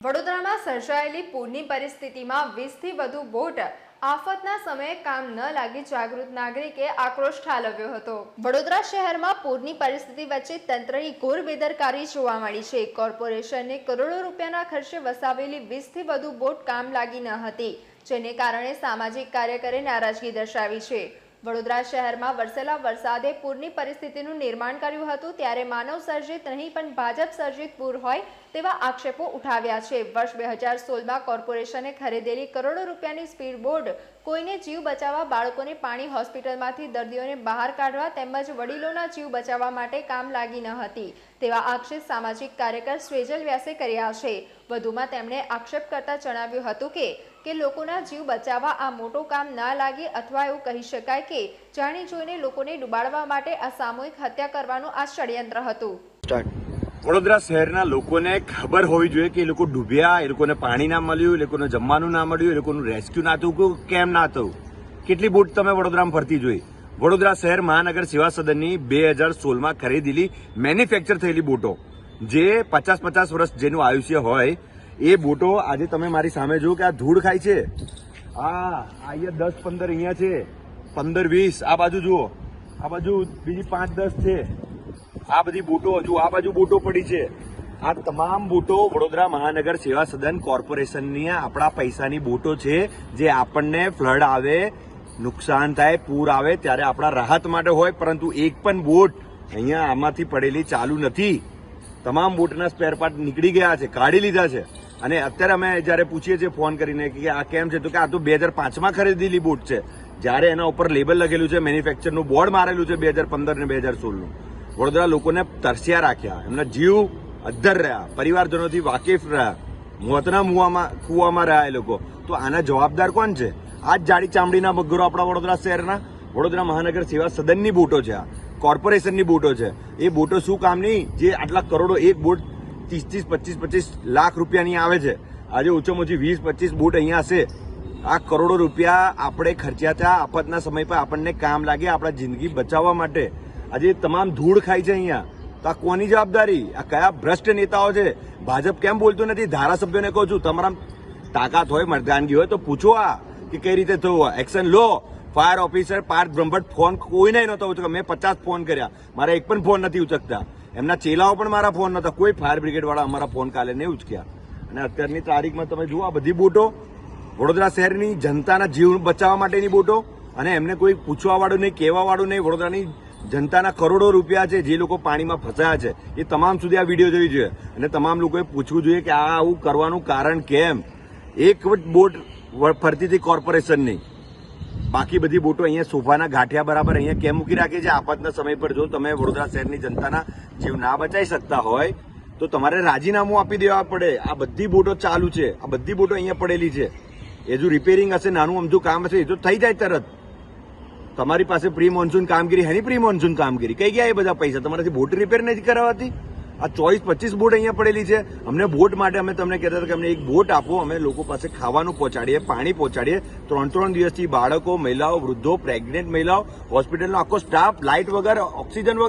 વડોદરામાં સર્જાયેલી પૂરની પરિસ્થિતિમાં વીસથી વધુ બોટ આફતના સમયે કામ ન લાગી જાગૃત નાગરિકે આક્રોશ ઠાલવ્યો હતો. વડોદરા શહેરમાં પૂરની પરિસ્થિતિ વચ્ચે તંત્રની ઘોર બેદરકારી જોવા મળી છે. કોર્પોરેશને કરોડો રૂપિયાના ખર્ચે વસાવેલી વીસથી વધુ બોટ કામ લાગી ન હતી, જેને કારણે સામાજિક કાર્યકરે નારાજગી દર્શાવી છે. વડોદરા શહેરમાં વરસેલા વરસાદે પૂરની પરિસ્થિતિનું નિર્માણ કર્યું હતું. ત્યારે માનવ સર્જિત નહીં, પણ ભાજપ સર્જિત પૂર હોય તેવા આક્ષેપો ઉઠાવ્યા છે. વર્ષ બે હજાર સોળમાં કોર્પોરેશને ખરીદેલી કરોડો રૂપિયાની સ્પીડ બોર્ડ કોઈને જીવ બચાવવા, બાળકોને પાણી હોસ્પિટલમાંથી દર્દીઓને બહાર કાઢવા તેમજ વડીલોના જીવ બચાવવા માટે કામ લાગી ન હતી. તેવા આક્ષેપ સામાજિક કાર્યકર સ્વેજલ વ્યાસે કર્યા છે. વધુમાં તેમણે આક્ષેપ કરતા જણાવ્યું હતું કે કે લોકોના જીવ બચાવવા આ મોટું કામ ના લાગે અથવા એવું કહી શકાય કે જાણી જોઈને લોકોને ડુબાડવા માટે આ સામૂહિક હત્યા કરવાનું આ ષડયંત્ર હતું. વડોદરા શહેરના લોકોને ખબર હોવી જોઈએ કે એ લોકો ડૂબ્યા એ લોકોને પાણી ના મળ્યું એ લોકોને જમવાનું ના મળ્યું એ લોકોનું રેસ્ક્યુ ના થયું કેમ ના થયું? કેટલી બોટ તમે વડોદરામાં ફરતી જોઈ? વડોદરા શહેર મહાનગર સેવા સદનની બે હજાર સોળમાં ખરીદેલી મેન્યુફેક્ચર થયેલી બોટો. જે પચાસ પચાસ વર્ષ જેનું આયુષ્ય હોય, એ બોટો આજે તમે મારી સામે જુઓ કે આ ધૂળ ખાય છે. આ અહીંયા દસ પંદર અહીંયા છે. પંદર વીસ, આ બાજુ જુઓ. આ બાજુ બીજી પાંચ દસ છે. આ બધી બોટો હજુ આ બાજુ બોટો પડી છે. આ તમામ બોટો વડોદરા મહાનગર સેવા સદન કોર્પોરેશનની આપણા પૈસાની બોટો છે, જે આપણને ફ્લડ આવે, નુકસાન થાય, પૂર આવે, ત્યારે આપણા રાહત માટે હોય, પરંતુ એક પણ બોટ અહીંયા આમાંથી પડેલી ચાલુ નથી. તમામ બોટના સ્પેર પાર્ટ નીકળી ગયા છે, કાઢી લીધા છે. અને અત્યારે અમે જ્યારે પૂછીએ છીએ ફોન કરીને કે આ કેમ છે, તો કે આ તો બે હજાર પાંચમાં ખરીદેલી બોટ છે. જ્યારે એના ઉપર લેબલ લગેલું છે મેન્યુફેક્ચરનું બોર્ડ મારેલું છે બે હજાર પંદર ને બે હજાર સોળનું. વડોદરા લોકોને તરસ્યા રાખ્યા, એમના જીવ અદ્ધર રહ્યા, પરિવારજનોથી વાકેફ રહ્યા, મોતના મુવામાં, કુવામાં રહ્યા એ લોકો. તો આના જવાબદાર કોણ છે? આ જ જાડી ચામડીના બગરો આપણા વડોદરા શહેરના. વડોદરા મહાનગર સેવા સદનની બોટો છે આ. કોર્પોરેશનની બોટો છે. એ બોટો શું કામની જે આટલા કરોડો એક બોટ ત્રીસ ત્રીસ પચીસ પચીસ લાખ રૂપિયાની આવે છે. આજે ઓછામાં ઓછી વીસ, પચીસ બોટ અહીંયા હશે. આ કરોડો રૂપિયા આપણે ખર્ચ્યા હતા. આફતના સમય પર આપણને કામ લાગે આપણા જિંદગી બચાવવા માટે. આજે તમામ ધૂળ ખાય છે અહીંયા. તો આ કોની જવાબદારી? આ કયા ભ્રષ્ટ નેતાઓ છે? ભાજપ કેમ બોલતું નથી? ધારાસભ્યોને કહું છું તમારા તાકાત હોય મરદાનગી હોય, તો પૂછો આ કે કઈ રીતે થયું એક્શન લો. Fire officer Parth Brahmbhatt phone કોઈને નહોતો ઉચકતો મેં પચાસ ફોન કર્યા. મારા એક પણ ફોન નથી ઉચકતા. એમના ચેલાઓ પણ મારા ફોન નહોતા. કોઈ ફાયર બ્રિગેડવાળા અમારા ફોન કાલે નહીં ઉચક્યા. અને અત્યારની તારીખમાં તમે જુઓ આ બધી બોટો વડોદરા શહેરની જનતાના જીવ બચાવવા માટેની બોટો અને એમને કોઈ પૂછવાવાળું નહીં કહેવાવાળું નહીં. વડોદરાની જનતાના કરોડો રૂપિયા છે જે લોકો પાણીમાં ફસાયા છે. એ તમામ સુધી આ વીડિયો જોવી જોઈએ. અને તમામ લોકોએ પૂછવું જોઈએ કે આ આવું કરવાનું કારણ કેમ? એક બોટ ફરતી હતી કોર્પોરેશનની બાકી બધી બોટો અહીંયા સોફાના ગાંઠિયા બરાબર અહીંયા કેમ મૂકી રાખી છે? આપાતના સમય પર જો તમે વડોદરા શહેરની જનતાના જીવ ના બચાવી શકતા હોય, તો તમારે રાજીનામું આપી દેવા પડે. આ બધી બોટો ચાલુ છે. આ બધી બોટો અહીંયા પડેલી છે. એ જો રિપેરિંગ હશે, નાનું અમથું કામ હશે, એ તો થઈ જાય તરત. તમારી પાસે પ્રી મોન્સૂન કામગીરી, હેની પ્રી મોન્સૂન કામગીરી? કઈ ગયા એ બધા પૈસા? તમારાથી બોટ રિપેર નથી કરાવતી? આ ચોવીસ પચીસ બોટ અહીંયા પડેલી છે. અમને બોટ માટે અમે તમને કહેતા હતા કે અમને એક બોટ આપો, અમે લોકો પાસે ખાવાનું પહોંચાડીએ, પાણી પહોંચાડીએ. ત્રણ ત્રણ દિવસથી બાળકો, મહિલાઓ, વૃદ્ધો પ્રેગ્નેન્ટ મહિલાઓ હોસ્પિટલનો આખો સ્ટાફ લાઇટ વગર ઓક્સિજન વગર